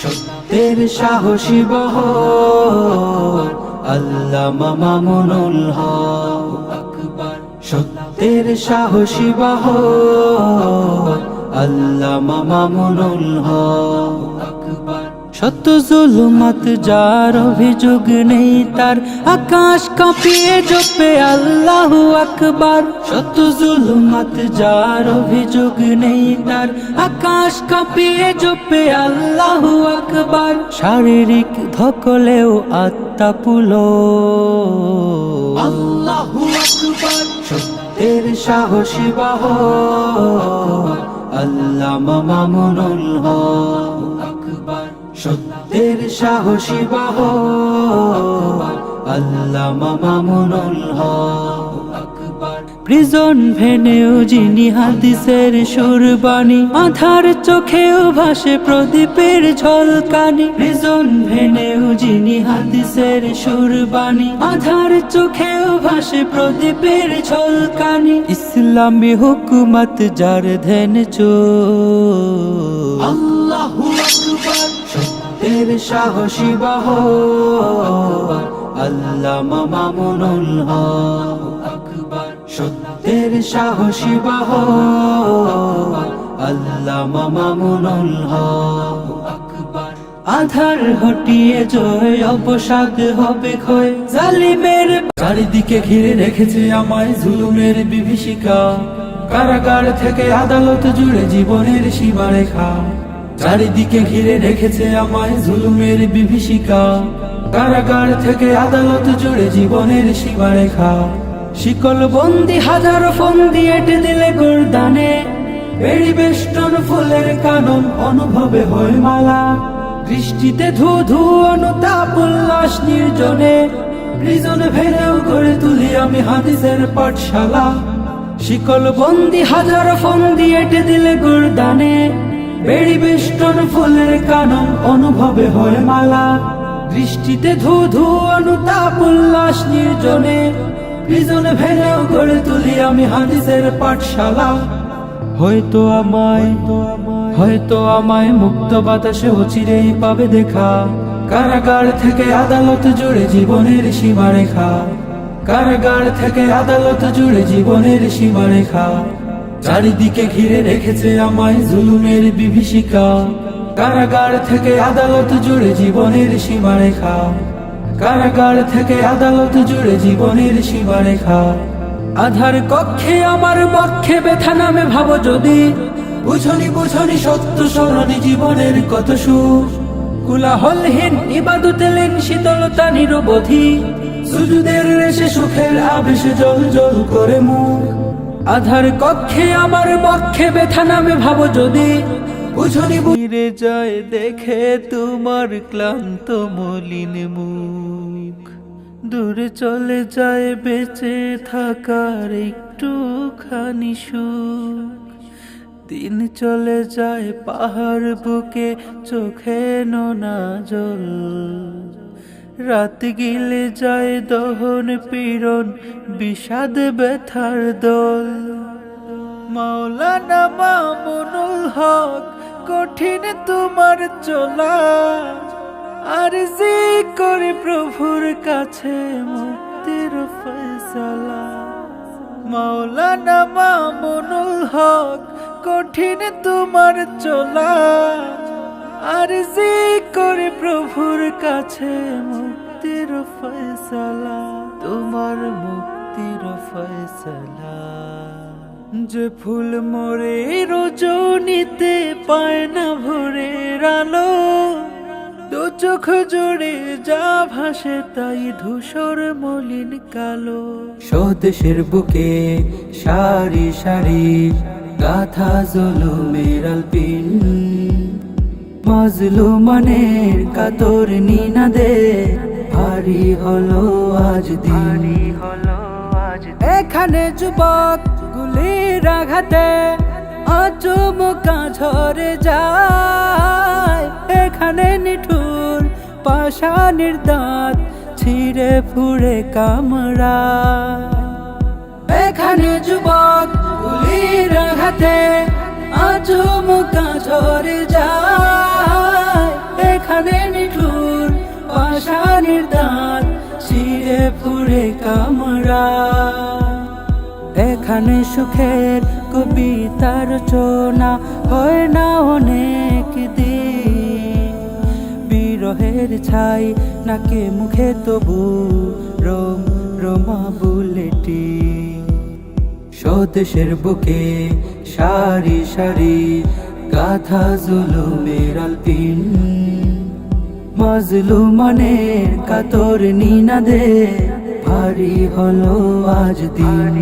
সত্যের সাহসী বহর আল্লামা মামুনুল হক। সত্যের সাহসী বহর আল্লামা মামুনুল হক। সত্য জুলুমাত যার অভিযোগ নেই তার আকাশ কাঁপিয়ে জপে আল্লাহু আকবার। সত্য জুলুমাত যার অভিযোগ নেই তার আকাশ কাঁপিয়ে জপে আল্লাহু আকবার। শারীরিক ধকলেও আত্মা পুলো। আল্লাহু আকবার। সত্যের সাহসী বাহ আল্লামা মামুনুল হক। সত্যের সাহসী বাহ আল্লামা মামুনুল আকবার। প্রিজন ভেনেও যিনি হাদিসের সুরবাণী, আধার চোখেও ভাসে প্রদীপের ঝলকানি। প্রিজন ভেনেও যিনি হাদিসের সুরবাণী, আধার চোখেও ভাসে প্রদীপের ঝলকানি। ইসলামী হুকুমত যার ধ্যান চো আল্লাহু সত্যের সাহসী বাহ আল্লামা মামুনুল সত্যের সাহসী বাহ আল্লামা মামুনুল হক আধার হটিয়ে জয় অবসাদ হবে ক্ষয়। জালিমের চারিদিকে ঘিরে রেখেছে আমায় জুলুমের বিভীষিকা। কারাগার থেকে আদালত জুড়ে জীবনের সীমারেখা। চারিদিকে ঘিরে রেখেছে আমায় জুলুমের বিভীষিকা। কারাগার থেকে আদালত জুড়ে জীবনের সীমারেখা। শিকল বন্দি, হাজার ফন্দি এটে দিলে গোরদানে। বেড়ি বেষ্টন ফুলের কানন অনুভবে হয় মালা। দৃষ্টিতে ধু ধু অনুতাপ উল্লাস নির্জনে। প্রিজনে ভেঙেও করে তুলি আমি হাদিসের পাঠশালা। শিকল বন্দি, হাজার ফন্দি এটে দিলে গুরদানে। বেড়ি বেষ্টন ফুলের কানন অনুভবে হয় মালা। দৃষ্টিতে ধু ধু অনুতাপ উল্লাস নির্জনে প্রিজনে ভেঙেও গড়ে তুলি আমি হাদিসের পাঠশালা। হয়তো আমায় হয়তো আমায় মুক্ত বাতাসে অচিরেই পাবে দেখা। কারাগার থেকে আদালত জুড়ে জীবনের সীমারেখা। কারাগার থেকে আদালত জুড়ে জীবনের সীমারেখা। চারিদিকে ঘিরে রেখেছে আমায় জুলুমের বিভীষিকা। কারাগার থেকে আদালত জুড়ে জীবনের সীমারেখা। কারাগার থেকে আদালত জুড়ে জীবনের সীমারেখা। আধার কক্ষে আমার পক্ষে ব্যথা নামে ভাবো যদি। বুঝনি বুঝনি সত্য স্মরণী জীবনের কত সুখ কুলাহলহীন ইবাদতে লেন শীতলতা নিরবধি। সুজুদের রেশে সুখের আবেশে জল জল করে মুখ। আধার কক্ষে আমার পক্ষে ব্যথা নামে ভাবো যদি। বুঝনি বুঝে যায় দেখে তোমার ক্লান্ত মলিন মুখ। দূরে চলে যায় বেঁচে থাকার একটুখানি সুখ। দিন চলে যায় পাহাড় বুকে চোখে নোনা জল। রাত গিলে যায় দহন পীড়ন, বিষাদ ব্যথার দল। মাওলানা মামুনুল হক, কঠিন তোমার চলা। আর যে করে প্রভুর কাছে মুক্তির ফয়সালা। মাওলানা মামুনুল হক, কঠিন তোমার চলা। আর যে করে প্রভুর কাছে মুক্তির ফয়সালা, তোমার মুক্তির ফয়সালা। যে ফুল মরে রজনীতে পায় না ভোরের আলো, দু চোখ জোড়ে যা ভাসে তাই ধূসর মলিন কালো। স্বদেশের বুকে সারি সারি গাথা জলুমের আলপিন। মাজলু মনের কাতর নিনাদে ভারী হলো আজ দিন। এখানে যুবক গুলির আঘাতে আচমকা ঝরে যায়। এখানে নিঠুর পাশানির দাঁত ছিঁড়ে ফুড়ে কামড়া এখানে যুবক গুলির আঘাতে আচমকা ঝরে যায়। শ্মশানের দাঁত ছিঁড়ে ফুড়ে কামরা। এখানে সুখের কবিতা রচনা হয় না অনেক দিন। বিরহের ছাই নাকে মুখে তবু রম, রোমা বুলেটি। স্বদেশের বুকে সারি সারি গাথা জুলুমের আলপিন। মাজলুমানের কাতর নিনাদে ভারী হলো আজ দিন।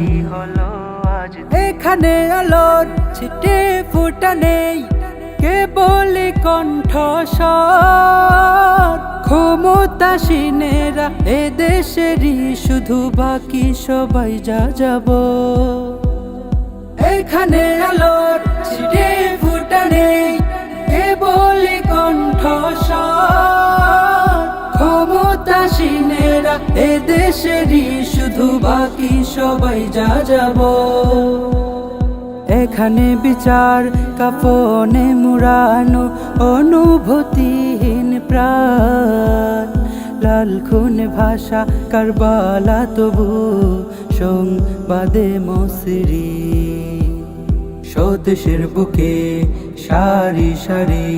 এখানে আলোর ছিটে ফুটা নেই কে বলে কণ্ঠ ক্ষমতাসীনেরা এ দেশেরই শুধু বাকি সবাই যা যাব। এখানে আলোর ছিটে ফুটা নেই বলে কণ্ঠ ক্ষমতাসীনেরা এ দেশেরই শুধু বাকি সবাই যা যাব এখানে বিচার কাপনে মুড়ানো অনুভূতিহীন প্রাণ। লাল খুন ভাষা কারবালা তবু সংবাদে মসরি স্বদেশের বুকে সারি সারি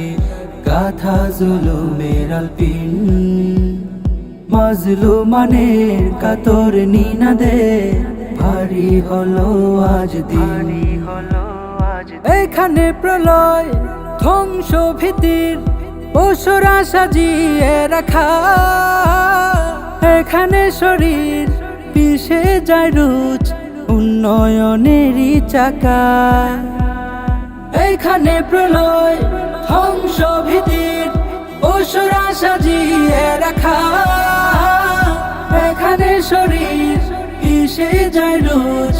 গাথা জুলুমের আলপিন। মাজলুমানের কাতর নিনাদে ভারী হলো আজ দিন। এখানে প্রলয় ধ্বংস ভীতির পশুরা সাজিয়ে রাখা। এখানে শরীর পিষে যায় রুচ উন্নয়নেরই চাকা। এখানে প্রলয় ধ্বংস ভীতির পশুরা সাজিয়ে রাখা। এখানে শরীর পিষে যায় রোজ,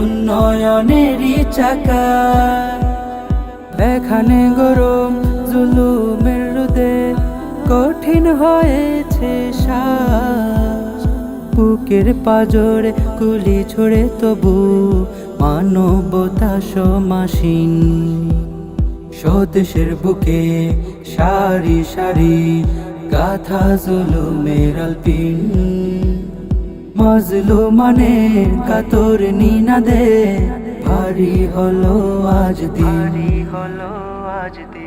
উন্নয়নেরই চাকা। এখানে গরম, জুলুমের রোদে কঠিন হয়েছে শ্বাস বুকের পাজরে গুলি ছড়ে তবু মানবতা সমাসীন। স্বদেশের বুকে সারি সারি গাথা জুলুমের আলপিন। মানে কাতর নিনাদে, ভারী হলো আজ দিন। হলো আজ দিন।